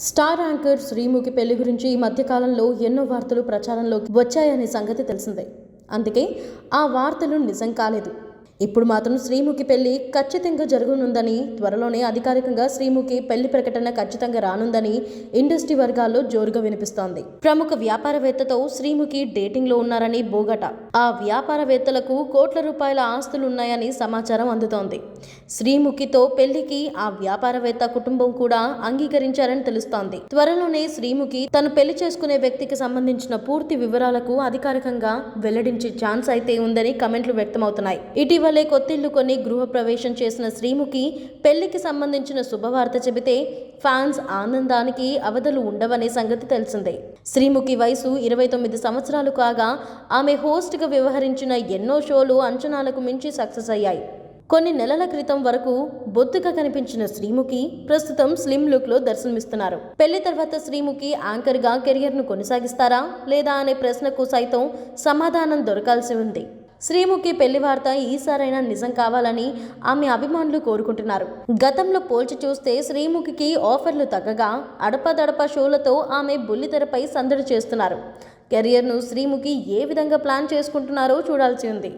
Star anchor Sreemukhi పెళ్ళి గురించి ఈ మధ్యకాలంలో ఎన్నో వార్తలు ప్రచారంలోకి వచ్చాయనే సంగతి తెలిసిందే. అందుకే ఆ వార్తలు నిజం కాలేదు. ఇప్పుడు మాత్రం శ్రీముఖి పెళ్ళి ఖచ్చితంగా జరగనుందని త్వరలోనే అధికారికంగా శ్రీముఖి పెళ్ళి ప్రకటన ఖచ్చితంగా రానుందని ఇండస్ట్రీ వర్గాల్లో జోరుగా వినిపిస్తోంది. ప్రముఖ వ్యాపారవేత్తతో శ్రీముఖి డేటింగ్లో ఉన్నారని బోగట. ఆ వ్యాపారవేత్తలకు కోట్ల రూపాయల ఆస్తులున్నాయని సమాచారం అందుతోంది. శ్రీముఖితో పెళ్ళికి ఆ వ్యాపారవేత్త కుటుంబం కూడా అంగీకరించారని తెలుస్తోంది. త్వరలోనే శ్రీముఖి తను పెళ్ళి చేసుకునే వ్యక్తికి సంబంధించిన పూర్తి వివరాలకు అధికారికంగా వెల్లడించే ఛాన్స్ అయితే ఉందని కమెంట్లు వ్యక్తమవుతున్నాయి. ఇటీవల కొత్తిళ్ళు కొని గృహప్రవేశం చేసిన శ్రీముఖి పెళ్ళికి సంబంధించిన శుభవార్త చెబితే ఫ్యాన్స్ ఆనందానికి అవధులు ఉండవనే సంగతి తెలిసిందే. శ్రీముఖి వయసు ఇరవై తొమ్మిది సంవత్సరాలు కాగా ఆమె హోస్ట్గా వ్యవహరించిన ఎన్నో షోలు అంచనాలకు మించి సక్సెస్ అయ్యాయి. కొన్ని నెలల క్రితం వరకు బొత్తుగా కనిపించిన శ్రీముఖి ప్రస్తుతం స్లిమ్ లుక్లో దర్శనమిస్తున్నారు. పెళ్ళి తర్వాత శ్రీముఖి యాంకర్గా కెరియర్ను కొనసాగిస్తారా? లేదా అనే ప్రశ్నకు సైతం సమాధానం దొరకాల్సి ఉంది. శ్రీముఖి పెళ్ళి వార్త ఈసారైనా నిజం కావాలని ఆమె అభిమానులు కోరుకుంటున్నారు. గతంలో పోల్చి చూస్తే శ్రీముఖికి ఆఫర్లు తగ్గగా అడపదడప షోలతో ఆమె బుల్లితెరపై సందడి చేస్తున్నారు. కెరియర్ను శ్రీముఖి ఏ విధంగా ప్లాన్ చేసుకుంటున్నారో చూడాల్సి ఉంది.